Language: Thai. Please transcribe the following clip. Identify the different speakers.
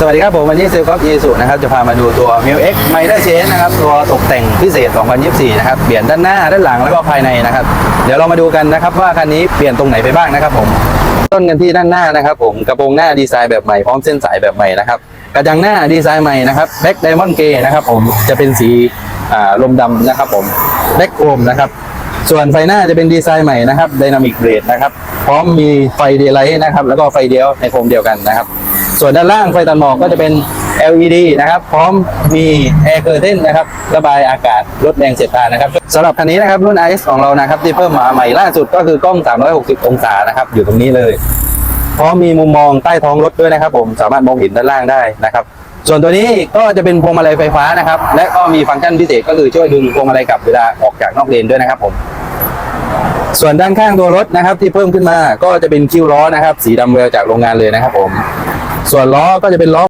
Speaker 1: สวัสดีครับผมวันนี้เซลกอล์ฟยีสุนะครับจะพามาดูตัว m ิ l X m i d e r Change นะครับตัวตกแต่งพิเศษ 2024 นะครับเปลี่ยนด้านหน้าด้านหลังแล้วก็ภายในนะครับ เดี๋ยวเรามาดูกันนะครับว่าคันนี้เปลี่ยนตรงไหนไปบ้างนะครับผมต้นกันที่ด้านหน้านะครับผมกระโปรงหน้าดีไซน์แบบใหม่พร้อมเส้นสายแบบใหม่นะครับกระจังหน้าดีไซน์ใหม่นะครับแบ็กไดมอนด์เกนะครับผมจะเป็นสีลมดำนะครับผมแบ็กโคมนะครับส่วนไฟหน้าจะเป็นดีไซน์ใหม่นะครับไดนามิกเบรดนะครับพร้อมมีไฟเดย์ไลท์นะครับแล้วก็ไฟเดียวในโคมเดียวกันนะครับ ส่วนด้านล่างไฟตัดหมอกก็จะเป็น LED นะครับ พร้อมมีแอร์เคอร์เทนนะครับ ระบายอากาศลดแรงเสียดทานนะครับสำหรับคันนี้นะครับรุ่น IS ของเรานะครับ ที่เพิ่มมาใหม่ล่าสุดก็คือกล้อง 360 องศานะครับ อยู่ตรงนี้เลยพร้อมมีมุมมองใต้ท้องรถด้วยนะครับ ผมสามารถมองเห็นด้านล่างได้นะครับ ส่วนตัวนี้ก็จะเป็นพวงมาลัยไฟฟ้านะครับ และก็มีฟังก์ชันพิเศษก็คือช่วยดึงพวงมาลัยกลับเวลาออกจากนอกเลนด้วยนะครับผมส่วนด้านข้างตัวรถนะครับที่เพิ่มขึ้นมาก็จะเป็นคิ้วล้อนะครับ สีดำเวลจากโรงงานเลยนะครับผม ส่วนล้อก็จะเป็นล้อ